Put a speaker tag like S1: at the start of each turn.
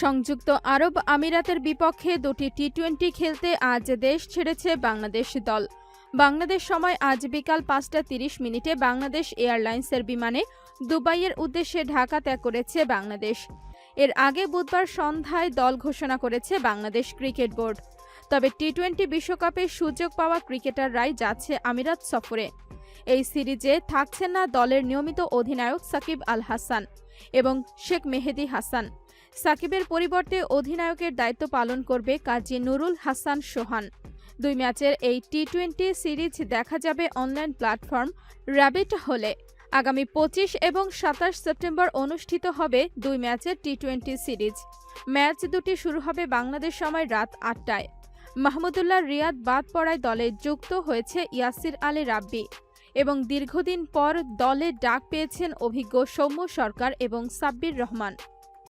S1: সংযুক্ত আরব আমিরাতের বিপক্ষে দুটি টি টোয়েন্টি খেলতে আজ দেশ ছেড়েছে বাংলাদেশ দল। বাংলাদেশ সময় আজ বিকাল পাঁচটা তিরিশ মিনিটে বাংলাদেশ এয়ারলাইন্সের বিমানে দুবাইয়ের উদ্দেশ্যে ঢাকা ত্যাগ করেছে বাংলাদেশ। এর আগে বুধবার সন্ধ্যায় দল ঘোষণা করেছে বাংলাদেশ ক্রিকেট বোর্ড। তবে টি টোয়েন্টি বিশ্বকাপে সুযোগ পাওয়া ক্রিকেটাররাই যাচ্ছে আমিরাত সফরে। এই সিরিজে থাকছেন না দলের নিয়মিত অধিনায়ক সাকিব আল হাসান এবং শেখ মেহেদি হাসান। সাকিবের পরিবর্তে অধিনায়কের দায়িত্ব পালন করবে কাজী নুরুল হাসান সোহান। দুই ম্যাচের এই টি টোয়েন্টি সিরিজ দেখা যাবে অনলাইন প্ল্যাটফর্ম র্যাবিট হলে। আগামী পঁচিশ এবং সাতাশ সেপ্টেম্বর অনুষ্ঠিত হবে দুই ম্যাচের টি টোয়েন্টি সিরিজ। ম্যাচ দুটি শুরু হবে বাংলাদেশ সময় রাত আটটায়। মাহমুদুল্লাহ রিয়াদ বাদ পড়ায় দলে যুক্ত হয়েছে ইয়াসির আলী রাব্বি এবং দীর্ঘদিন পর দলে ডাক পেয়েছেন অভিজ্ঞ সৌম্য সরকার এবং সাব্বির রহমান।